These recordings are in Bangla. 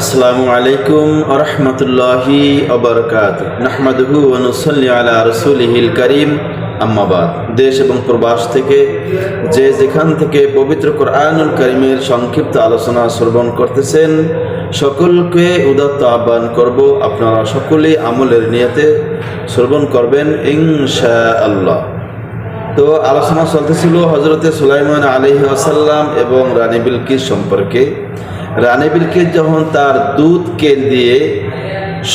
আসসালামু আলাইকুম আরহামতুল্লাহি অবরকাত নাহমাদহু অনুসল্লি আলা রসুলহিল করিম। আম্মাবাদ দেশ এবং প্রবাস থেকে যে যেখান থেকে পবিত্র কোরআনুল করিমের সংক্ষিপ্ত আলোচনা শ্রবণ করতেছেন, সকলকে উদাত্ত আহ্বান করব, আপনারা সকলেই আমলের নিয়তে শ্রবণ করবেন ইনশা আল্লাহ তো আলোচনা চলতেছিল হজরতে সুলাইমান আলহি আসাল্লাম এবং রানী বিলকিস সম্পর্কে। রানী বিলকিস যখন তার দুধকে দিয়ে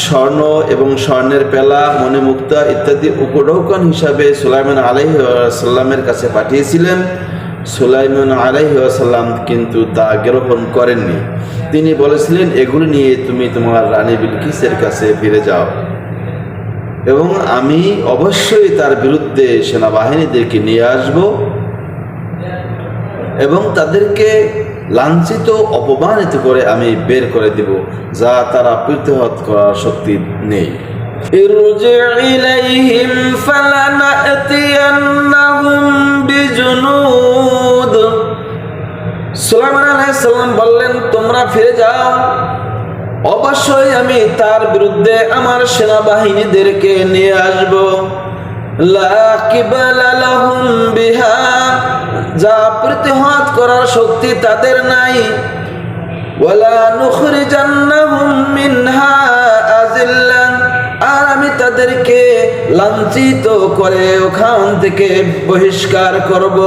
স্বর্ণ এবং স্বর্ণের পেলা মনে মুক্তা ইত্যাদি উপঢৌকন হিসাবে সুলাইমান আলহি আসাল্লামের কাছে পাঠিয়েছিলেন, সুলাইমান আলহি আসাল্লাম কিন্তু তা গ্রহণ করেননি। তিনি বলেছিলেন, এগুলি নিয়ে তুমি তোমার রানী বিলকিসের কাছে ফিরে যাও এবং আমি অবশ্যই তার বিরুদ্ধে সেনাবাহিনীদেরকে নিয়ে আসব এবং তাদেরকে লাঞ্ছিত অপমানিত করে আমি বের করে দিব যা তারা প্রতিহত করার শক্তি নেই ارجع إليهم فلنأتينهم بجنود সুলাইমান আলাইহিসসালাম বললেন তোমরা ফিরে যাও অবশ্যই আমি তার বিরুদ্ধে আমার সেনাবাহিনীদেরকে নিয়ে আসব লা কিবালা লাহুম বিহা যা প্রতিহত করার শক্তি তাদের নাই। আর আমি তাদেরকে লাঞ্ছিত করে ওখান থেকে বহিষ্কার করব।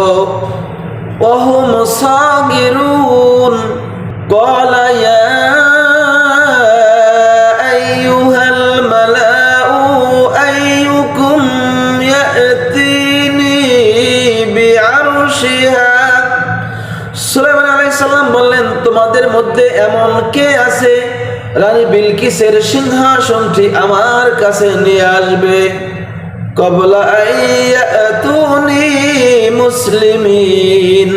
ওহম সাগিরুন। ক্বালা ইয়া আইয়ুহাল মালাউ আইয়ুকুম তোমাদের মধ্যে এমন কে আছে? রানী বিলকিসের সিংহাসনটি আমার কাছে নিয়ে আসবে। কবলা মুসলিমিন,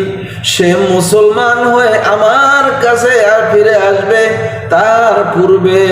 সে মুসলমান হয়ে আমার কাছে আর ফিরে আসবে। তার পূর্বে